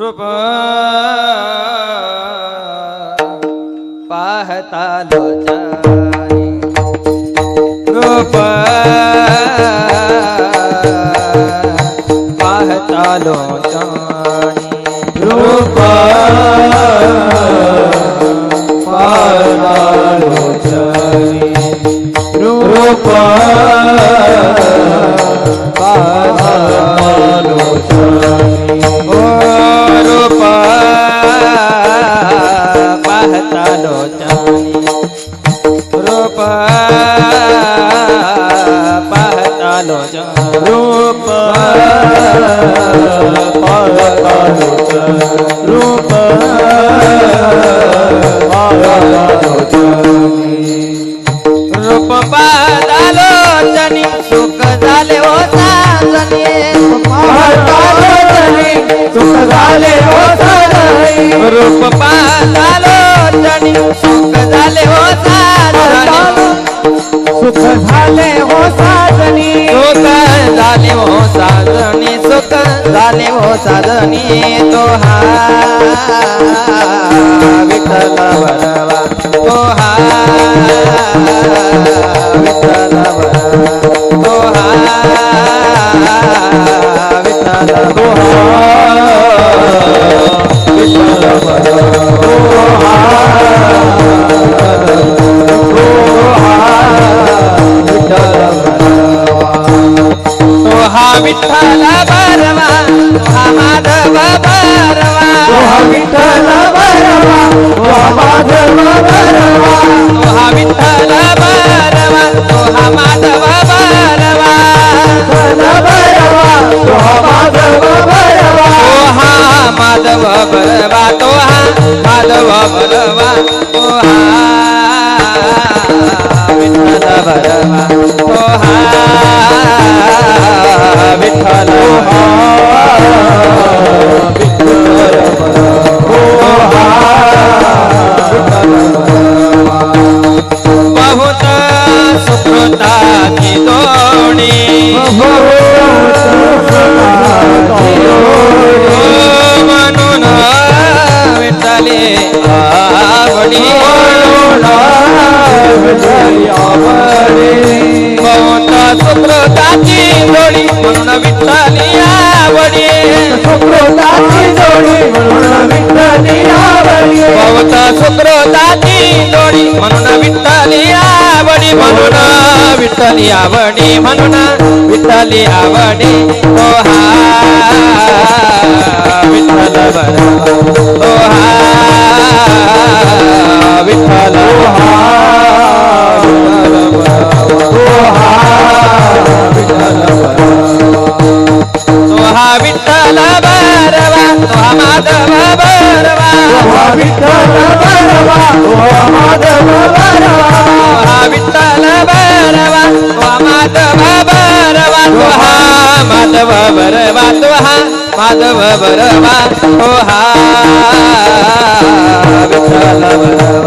रूप पाहता लोचानी रूप पाहता लोचानी रूप रूप रूप रूप पादालोचनी सुख झाले हो साजनी. पादालोचनी सुख झाले हो साजनी. रूप पादालोचनी साजनी झाले हो साधनी तो हा विठ्ठल. बरवा हा माधव बरवा विठ्ठल बरवा वा माधव बरवा तो हा विठ्ठल बरवा तो हा माधव बरवा विठ्ठल बरवा वा माधव बरवा तो हा माधव बरवा तो हा माधव बरवा तो हा विठ्ठल बरवा सुकृताची जोडी म्हणून विठ्ठली आवडी म्हणून विठ्ठली आवडी म्हणून विठ्ठली आवडी. तो हा विठ्ठल बर. तो हा विठ्ठल तो विठ्ठल बरवा तो माधव बरवा विठ्ठल विठ्ठल बरवा. माधव बरवा. तो माधव बरवा. तो माधव बरवा. हा विठ्ठल बरवा.